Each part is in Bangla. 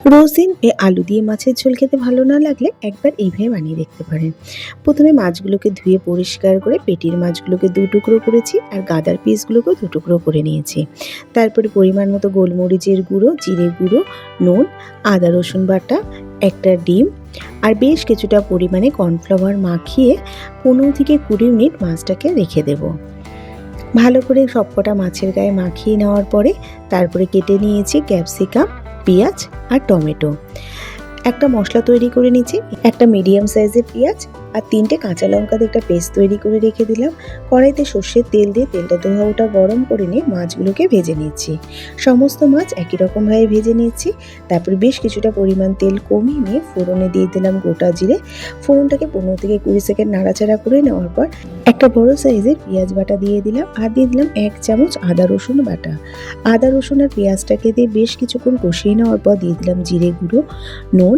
রোজ দিন এ আলু দিয়ে মাছের ঝোল খেতে ভালো না লাগলে একবার এইভাবে বানিয়ে দেখতে পারেন। প্রথমে মাছগুলোকে ধুয়ে পরিষ্কার করে পেটির মাছগুলোকে দু টুকরো করেছি আর গাদার পিসগুলোকেও দু টুকরো করে নিয়েছি। তারপরে পরিমাণ মতো গোলমরিচের গুঁড়ো, জিরে গুঁড়ো, নুন, আদা, রসুন বাটা, একটা ডিম আর বেশ কিছুটা পরিমাণে কর্নফ্লাওয়ার মাখিয়ে পনেরো থেকে কুড়ি মিনিট মাছটাকে রেখে দেবো। ভালো করে সবকটা মাছের গায়ে মাখিয়ে নেওয়ার পরে তারপরে কেটে নিয়েছি ক্যাপসিকাম পেঁয়াজ আর টমেটো। একটা মশলা তৈরি করে নিয়েছি, একটা মিডিয়াম সাইজের পেঁয়াজ আর তিনটে কাঁচা লঙ্কা দিয়ে একটা পেস্ট তৈরি করে রেখে দিলাম। কড়াইতে সর্ষের তেল দিয়ে তেলটা দোহা ওটা গরম করে নিয়ে মাছগুলোকে ভেজে নিচ্ছি সমস্ত মাছ একই রকমভাবে ভেজে নিচ্ছি তারপর বেশ কিছুটা পরিমাণ তেল কমিয়ে নিয়ে ফোড়নে দিয়ে দিলাম গোটা জিরে। ফোড়নটাকে পনেরো থেকে কুড়ি সেকেন্ড নাড়াচাড়া করে নেওয়ার পর একটা বড় সাইজের পেঁয়াজ বাটা দিয়ে দিলাম আর দিয়ে দিলাম এক চামচ আদা রসুন বাটা। আদা রসুন আর পেঁয়াজটাকে দিয়ে বেশ কিছুক্ষণ কষিয়ে নেওয়ার পর দিয়ে দিলাম জিরে গুঁড়ো, নুন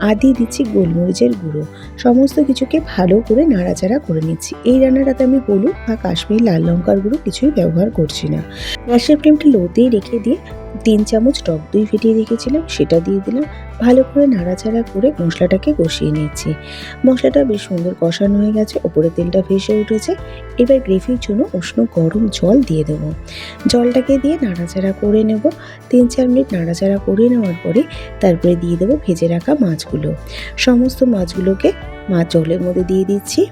আর দিয়ে দিচ্ছি গোলমরিচের গুঁড়ো। সমস্ত কিছুকে ভালো করে নাড়াচাড়া করে নিচ্ছি। এই রান্নাটাতে আমি হলুদ বা কাশ্মীর লাল লঙ্কার গুঁড়ো কিছুই ব্যবহার করছি না। গ্যাসের ফ্লেমটা লোতেই রেখে দিয়ে তিন চামচ টক দই ফেটিয়ে রেখেছিলাম, সেটা দিয়ে দিলাম। ভালো করে নাড়াচাড়া করে মশলাটাকে কষিয়ে নিচ্ছি। মশলাটা বেশ সুন্দর কষানো হয়ে গেছে, ওপরে তেলটা ভেসে উঠেছে। এবার গ্রেভির জন্য উষ্ণ গরম জল দিয়ে দেবো। জলটাকে দিয়ে নাড়াচাড়া করে নেব। তিন চার মিনিট নাড়াচাড়া করে নেওয়ার পরে তারপরে দিয়ে দেবো ভেজে রাখা মাছগুলো। সমস্ত মাছগুলোকে মাছ জলের মধ্যে দিয়ে দিচ্ছি।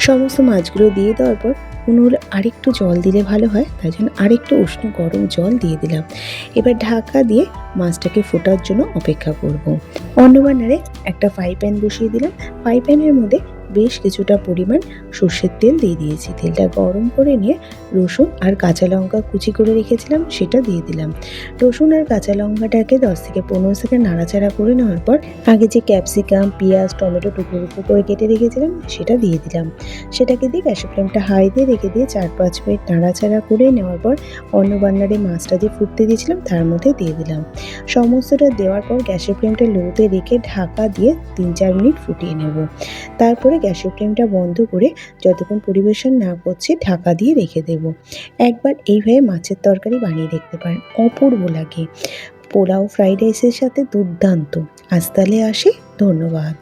সমস্ত মাছগুলো দিয়ে দেওয়ার পর হলো আরেকটু জল দিলে ভালো হয় তাই জন্য আরেকটু উষ্ণ গরম জল দিয়ে দিলাম এবার ঢাকা দিয়ে মাছটাকে ফোটার জন্য অপেক্ষা করব। অন্য বান্নারে একটা ফ্রাই প্যান বসিয়ে দিলাম ফ্রাই প্যানের মধ্যে বেশ কিছুটা পরিমাণ সর্ষের তেল দিয়ে দিয়েছি। তেলটা গরম করে নিয়ে রসুন আর কাঁচা লঙ্কা কুচি করে রেখেছিলাম, সেটা দিয়ে দিলাম। রসুন আর কাঁচা লঙ্কাটাকে দশ থেকে পনেরো সেকেন্ড নাড়াচাড়া করে নেওয়ার পর আগে যে ক্যাপসিকাম, পেঁয়াজ, টমেটো টুকরো টুকরো করে কেটে রেখেছিলাম, সেটা দিয়ে দিলাম। সেটাকে দিয়ে গ্যাসের ফ্লেমটা হাই দিয়ে রেখে দিয়ে চার পাঁচ মিনিট নাড়াচাড়া করে নেওয়ার পর অন্য বান্নারে মাছটা যে ফুটতে দিয়েছিলাম, তার মধ্যে দিয়ে দিলাম। সমস্তটা দেওয়ার পর গ্যাসের ফ্লেমটা লোতে রেখে ঢাকা দিয়ে তিন চার মিনিট ফুটিয়ে নেব। তারপরে গ্যাসের ফ্লেমটা বন্ধ করে যতক্ষণ পরিবেশন না করছে ঢাকা দিয়ে রেখে দেব। একবার এইভাবে মাছের তরকারি বানিয়ে দেখতে পারেন। অপূর্ব লাগে। পোলাও, ফ্রাইড রাইসের সাথে দুর্দান্ত। আজ তাহলে আসে। ধন্যবাদ।